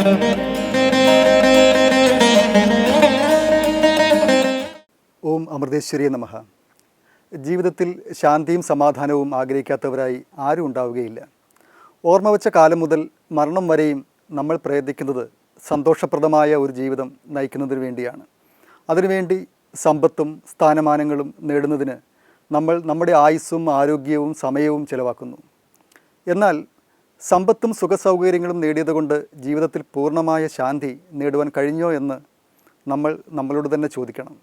ഓം അമൃതേശ്വരി നമഃ. ജീവിതത്തിൽ ശാന്തിയും സമാധാനവും ആഗ്രഹിക്കാത്തവരായി ആരും ഉണ്ടാവുകയില്ല. ഓർമ്മ വച്ച കാലം മുതൽ മരണം വരെയും നമ്മൾ പ്രയത്നിക്കുന്നത് സന്തോഷപ്രദമായ ഒരു ജീവിതം നയിക്കുന്നതിന് വേണ്ടിയാണ്. അതിനുവേണ്ടി സമ്പത്തും സ്ഥാനമാനങ്ങളും നേടുന്നതിന് നമ്മൾ നമ്മുടെ ആയുസ്സും ആരോഗ്യവും സമയവും ചിലവാക്കുന്നു. എന്നാൽ സമ്പത്തും സുഖസൗകര്യങ്ങളും നേടിയതുകൊണ്ട് ജീവിതത്തിൽ പൂർണമായ ശാന്തി നേടുവാൻ കഴിഞ്ഞോ എന്ന് നമ്മൾ നമ്മളോട് തന്നെ ചോദിക്കണം.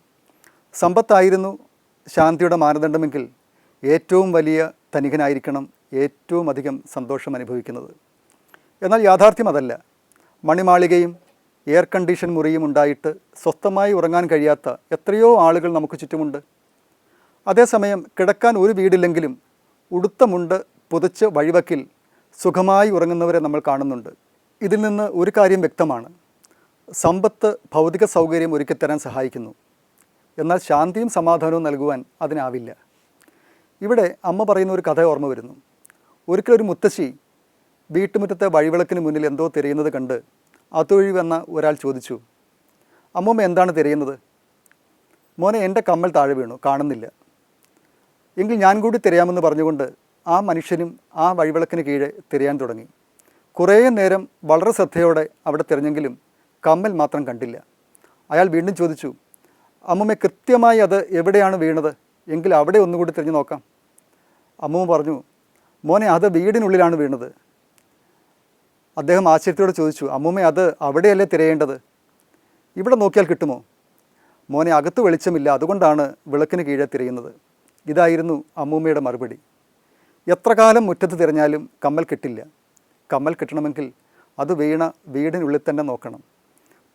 സമ്പത്തായിരുന്നു ശാന്തിയുടെ മാനദണ്ഡമെങ്കിൽ ഏറ്റവും വലിയ ധനികനായിരിക്കണം ഏറ്റവും അധികം സന്തോഷം അനുഭവിക്കുന്നത്. എന്നാൽ യാഥാർത്ഥ്യം അതല്ല. മണിമാളികയും എയർ കണ്ടീഷൻ മുറിയും ഉണ്ടായിട്ട് സ്വസ്ഥമായി ഉറങ്ങാൻ കഴിയാത്ത എത്രയോ ആളുകൾ നമുക്ക് ചുറ്റുമുണ്ട്. അതേസമയം കിടക്കാൻ ഒരു വീടില്ലെങ്കിലും ഉടുത്തമുണ്ട് പുതച്ച് വഴിവക്കിൽ സുഖമായി ഉറങ്ങുന്നവരെ നമ്മൾ കാണുന്നുണ്ട്. ഇതിൽ നിന്ന് ഒരു കാര്യം വ്യക്തമാണ്. സമ്പത്ത് ഭൗതിക സൗകര്യം ഒരുക്കിത്തരാൻ സഹായിക്കുന്നു. എന്നാൽ ശാന്തിയും സമാധാനവും നൽകുവാൻ അതിനാവില്ല. ഇവിടെ അമ്മ പറയുന്ന ഒരു കഥ ഓർമ്മ വരുന്നു. ഒരിക്കലൊരു മുത്തശ്ശി വീട്ടുമുറ്റത്തെ വഴിവിളക്കിന് മുന്നിൽ എന്തോ തിരയുന്നത് കണ്ട് അതുവഴി വന്ന ഒരാൾ ചോദിച്ചു അമ്മമ്മ എന്താണ് തിരയുന്നത്? മോനെ എന്റെ കമ്മൽ താഴെ വീണു കാണുന്നില്ല. എങ്കിൽ ഞാൻ കൂടി തിരയാമെന്ന് പറഞ്ഞുകൊണ്ട് ആ മനുഷ്യനും ആ വഴിവിളക്കിന് കീഴെ തിരയാൻ തുടങ്ങി. കുറേ നേരം വളരെ ശ്രദ്ധയോടെ അവിടെ തിരഞ്ഞെങ്കിലും കമ്മൽ മാത്രം കണ്ടില്ല. അയാൾ വീണ്ടും ചോദിച്ചു അമ്മമ്മ കൃത്യമായി അത് എവിടെയാണ് വീണത്? എങ്കിൽ അവിടെ ഒന്നുകൂടി തിരിഞ്ഞു നോക്കാം. അമ്മമ്മ പറഞ്ഞു മോനെ അത് വീടിനുള്ളിലാണ് വീണത്. അദ്ദേഹം ആശ്ചര്യത്തോടെ ചോദിച്ചു അമ്മൂമ്മ അത് അവിടെയല്ലേ തിരയേണ്ടത്? ഇവിടെ നോക്കിയാൽ കിട്ടുമോ? മോനെ അകത്ത് വെളിച്ചമില്ല. അതുകൊണ്ടാണ് വിളക്കിന് കീഴെ തിരയുന്നത്. ഇതായിരുന്നു അമ്മൂമ്മയുടെ മറുപടി. എത്ര കാലം മുറ്റത്ത് തിരഞ്ഞാലും കമ്മൽ കിട്ടില്ല. കമ്മൽ കിട്ടണമെങ്കിൽ അത് വീണ വീടിനുള്ളിൽ തന്നെ നോക്കണം.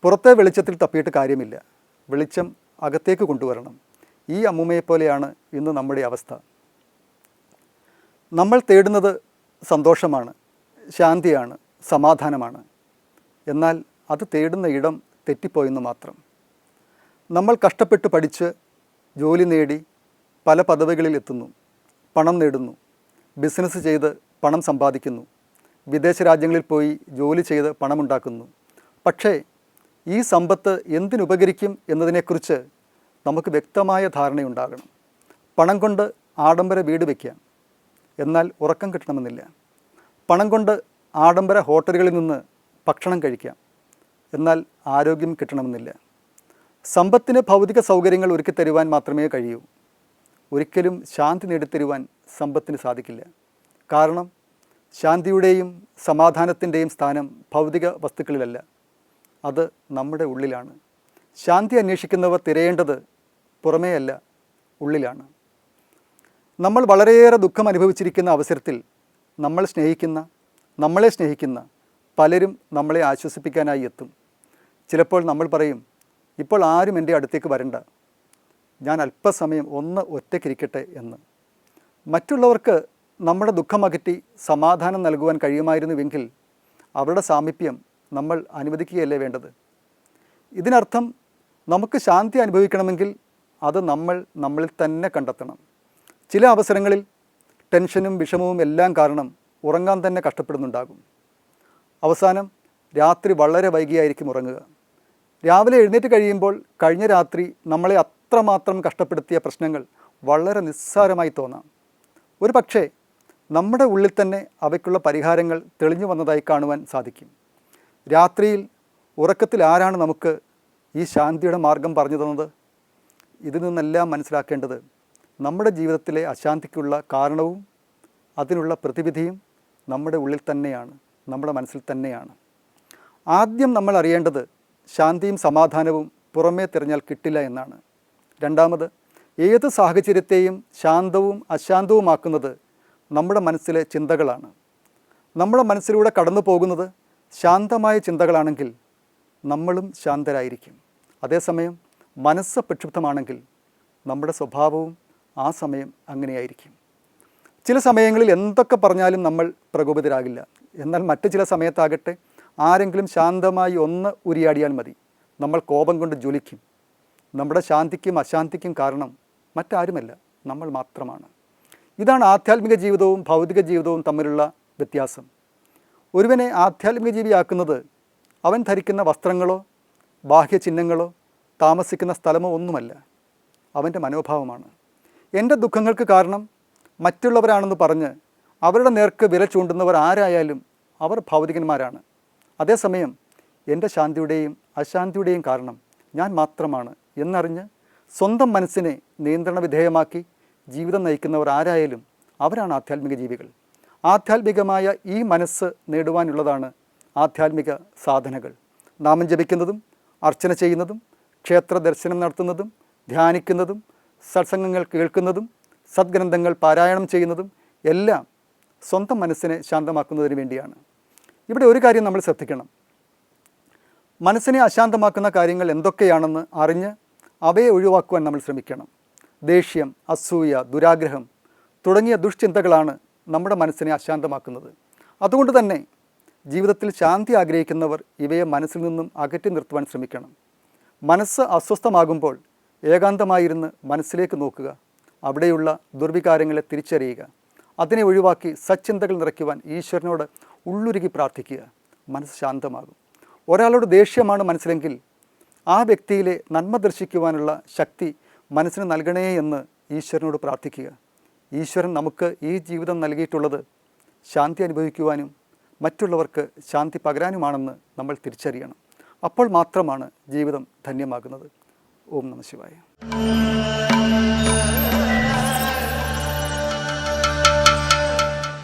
പുറത്തെ വെളിച്ചത്തിൽ തപ്പിയിട്ട് കാര്യമില്ല. വെളിച്ചം അകത്തേക്ക് കൊണ്ടുവരണം. ഈ അമ്മൂമ്മയെപ്പോലെയാണ് ഇന്ന് നമ്മുടെ അവസ്ഥ. നമ്മൾ തേടുന്നത് സന്തോഷമാണ് ശാന്തിയാണ് സമാധാനമാണ്. എന്നാൽ അത് തേടുന്ന ഇടം തെറ്റിപ്പോയെന്ന് മാത്രം. നമ്മൾ കഷ്ടപ്പെട്ട് പഠിച്ച് ജോലി നേടി പല പദവികളിൽ എത്തുന്നു പണം നേടുന്നു ബിസിനസ് ചെയ്ത് പണം സമ്പാദിക്കുന്നു. വിദേശ രാജ്യങ്ങളിൽ പോയി ജോലി ചെയ്ത് പണമുണ്ടാക്കുന്നു. പക്ഷേ ഈ സമ്പത്ത് എന്തിനുപകരിക്കും എന്നതിനെക്കുറിച്ച് നമുക്ക് വ്യക്തമായ ധാരണയുണ്ടാകണം. പണം കൊണ്ട് ആഡംബര വീട് വയ്ക്കാം എന്നാൽ ഉറക്കം കിട്ടണമെന്നില്ല. പണം കൊണ്ട് ആഡംബര ഹോട്ടലുകളിൽ നിന്ന് ഭക്ഷണം കഴിക്കാം. എന്നാൽ ആരോഗ്യം കിട്ടണമെന്നില്ല. സമ്പത്തിന് ഭൗതിക സൗകര്യങ്ങൾ ഒരുക്കി തരുവാൻ മാത്രമേ കഴിയൂ. ഒരിക്കലും ശാന്തി നേടിത്തരുവാൻ സമ്പത്തിന് സാധിക്കില്ല. കാരണം ശാന്തിയുടെയും സമാധാനത്തിന്റെയും സ്ഥാനം ഭൗതിക വസ്തുക്കളിലല്ല. അത് നമ്മുടെ ഉള്ളിലാണ്. ശാന്തി അന്വേഷിക്കുന്നവർ തിരയേണ്ടത് പുറമേയല്ല ഉള്ളിലാണ്. നമ്മൾ വളരെയേറെ ദുഃഖം അനുഭവിച്ചിരിക്കുന്ന അവസരത്തിൽ നമ്മൾ സ്നേഹിക്കുന്ന നമ്മളെ സ്നേഹിക്കുന്ന പലരും നമ്മളെ ആശ്വസിപ്പിക്കാനായി എത്തും. ചിലപ്പോൾ നമ്മൾ പറയും ഇപ്പോൾ ആരും എന്റെ അടുത്തേക്ക് വരണ്ട. ഞാൻ അല്പസമയം ഒന്ന് ഒറ്റയ്ക്കിരിക്കട്ടെ എന്ന്. മറ്റുള്ളവർക്ക് നമ്മുടെ ദുഃഖമകറ്റി സമാധാനം നൽകുവാൻ കഴിയുമായിരുന്നുവെങ്കിൽ അവരുടെ സാമീപ്യം നമ്മൾ അനുവദിക്കുകയല്ലേ വേണ്ടത്? ഇതിനർത്ഥം നമുക്ക് ശാന്തി അനുഭവിക്കണമെങ്കിൽ അത് നമ്മൾ നമ്മളിൽ തന്നെ കണ്ടെത്തണം. ചില അവസരങ്ങളിൽ ടെൻഷനും വിഷമവും എല്ലാം കാരണം ഉറങ്ങാൻ തന്നെ കഷ്ടപ്പെടുന്നുണ്ടാകും. അവസാനം രാത്രി വളരെ വൈകിയായിരിക്കും ഉറങ്ങുക. രാവിലെ എഴുന്നേറ്റ് കഴിയുമ്പോൾ കഴിഞ്ഞ രാത്രി നമ്മളെ അത്രമാത്രം കഷ്ടപ്പെടുത്തിയ പ്രശ്നങ്ങൾ വളരെ നിസ്സാരമായി തോന്നാം. ഒരു പക്ഷേ നമ്മുടെ ഉള്ളിൽ തന്നെ അവയ്ക്കുള്ള പരിഹാരങ്ങൾ തെളിഞ്ഞു വന്നതായി കാണുവാൻ സാധിക്കും. രാത്രിയിൽ ഉറക്കത്തിൽ ആരാണ് നമുക്ക് ഈ ശാന്തിയുടെ മാർഗം പറഞ്ഞു തന്നത്? ഇതിൽ നിന്നെല്ലാം മനസ്സിലാക്കേണ്ടത് നമ്മുടെ ജീവിതത്തിലെ അശാന്തിക്കുള്ള കാരണവും അതിനുള്ള പ്രതിവിധിയും നമ്മുടെ ഉള്ളിൽ തന്നെയാണ് നമ്മുടെ മനസ്സിൽ തന്നെയാണ്. ആദ്യം നമ്മൾ അറിയേണ്ടത് ശാന്തിയും സമാധാനവും പുറമേ തിരഞ്ഞാൽ കിട്ടില്ല എന്നാണ്. രണ്ടാമത് ഏത് സാഹചര്യത്തെയും ശാന്തവും അശാന്തവുമാക്കുന്നത് നമ്മുടെ മനസ്സിലെ ചിന്തകളാണ്. നമ്മുടെ മനസ്സിലൂടെ കടന്നു പോകുന്നത് ശാന്തമായ ചിന്തകളാണെങ്കിൽ നമ്മളും ശാന്തരായിരിക്കും. അതേസമയം മനസ്സ് പ്രക്ഷുബ്ധമാണെങ്കിൽ നമ്മുടെ സ്വഭാവവും ആ സമയം അങ്ങനെയായിരിക്കും. ചില സമയങ്ങളിൽ എന്തൊക്കെ പറഞ്ഞാലും നമ്മൾ പ്രകോപിതരാകില്ല. എന്നാൽ മറ്റു ചില സമയത്താകട്ടെ ആരെങ്കിലും ശാന്തമായി ഒന്ന് ഉരിയാടിയാൽ മതി. നമ്മൾ കോപം കൊണ്ട് ജ്വലിക്കും. നമ്മുടെ ശാന്തിക്കും അശാന്തിക്കും കാരണം മറ്റാരുമല്ല നമ്മൾ മാത്രമാണ്. ഇതാണ് ആധ്യാത്മിക ജീവിതവും ഭൗതിക ജീവിതവും തമ്മിലുള്ള വ്യത്യാസം. ഒരുവനെ ആധ്യാത്മിക ജീവിയാക്കുന്നത് അവൻ ധരിക്കുന്ന വസ്ത്രങ്ങളോ ബാഹ്യ ചിഹ്നങ്ങളോ താമസിക്കുന്ന സ്ഥലമോ ഒന്നുമല്ല. അവന്റെ മനോഭാവമാണ്. എന്റെ ദുഃഖങ്ങൾക്ക് കാരണം മറ്റുള്ളവരാണെന്ന് പറഞ്ഞ് അവരുടെ നേർക്ക് വില ചൂണ്ടുന്നവർ ആരായാലും അവർ ഭൗതികന്മാരാണ്. അതേസമയം എന്റെ ശാന്തിയുടെയും അശാന്തിയുടെയും കാരണം ഞാൻ മാത്രമാണ് എന്നറിഞ്ഞ് സ്വന്തം മനസ്സിനെ നിയന്ത്രണ വിധേയമാക്കി ജീവിതം നയിക്കുന്നവർ ആരായാലും അവരാണ് ആധ്യാത്മിക ജീവികൾ. ആധ്യാത്മികമായ ഈ മനസ്സ് നേടുവാനുള്ളതാണ് ആധ്യാത്മിക സാധനകൾ. നാമം ജപിക്കുന്നതും അർച്ചന ചെയ്യുന്നതും ക്ഷേത്ര ദർശനം നടത്തുന്നതും ധ്യാനിക്കുന്നതും സത്സംഗങ്ങൾ കേൾക്കുന്നതും സദ്ഗ്രന്ഥങ്ങൾ പാരായണം ചെയ്യുന്നതും എല്ലാം സ്വന്തം മനസ്സിനെ ശാന്തമാക്കുന്നതിന് വേണ്ടിയാണ്. ഇവിടെ ഒരു കാര്യം നമ്മൾ ശ്രദ്ധിക്കണം. മനസ്സിനെ അശാന്തമാക്കുന്ന കാര്യങ്ങൾ എന്തൊക്കെയാണെന്ന് അറിഞ്ഞ് അവയെ ഒഴിവാക്കുവാൻ നമ്മൾ ശ്രമിക്കണം. ദേഷ്യം അസൂയ ദുരാഗ്രഹം തുടങ്ങിയ ദുഷ്ചിന്തകളാണ് നമ്മുടെ മനസ്സിനെ അശാന്തമാക്കുന്നത്. അതുകൊണ്ട് തന്നെ ജീവിതത്തിൽ ശാന്തി ആഗ്രഹിക്കുന്നവർ ഇവയെ മനസ്സിൽ നിന്നും അകറ്റി നിർത്തുവാൻ ശ്രമിക്കണം. മനസ്സ് അസ്വസ്ഥമാകുമ്പോൾ ഏകാന്തമായിരുന്ന് മനസ്സിലേക്ക് നോക്കുക. അവിടെയുള്ള ദുർവികാരങ്ങളെ തിരിച്ചറിയുക. അതിനെ ഒഴിവാക്കി സച്ചിന്തകൾ നിറയ്ക്കുവാൻ ഈശ്വരനോട് ഉള്ളുരുകി പ്രാർത്ഥിക്കുക. മനസ്സ് ശാന്തമാകും. ഒരാളോട് ദേഷ്യമാണ് മനസ്സിലെങ്കിൽ ആ വ്യക്തിയിലെ നന്മ ദർശിക്കുവാനുള്ള ശക്തി മനസ്സിന് നൽകണേ എന്ന് ഈശ്വരനോട് പ്രാർത്ഥിക്കുക. ഈശ്വരൻ നമുക്ക് ഈ ജീവിതം നൽകിയിട്ടുള്ളത് ശാന്തി അനുഭവിക്കുവാനും മറ്റുള്ളവർക്ക് ശാന്തി പകരാനുമാണെന്ന് നമ്മൾ തിരിച്ചറിയണം. അപ്പോൾ മാത്രമാണ് ജീവിതം ധന്യമാകുന്നത്. ഓം നമ ശിവായ.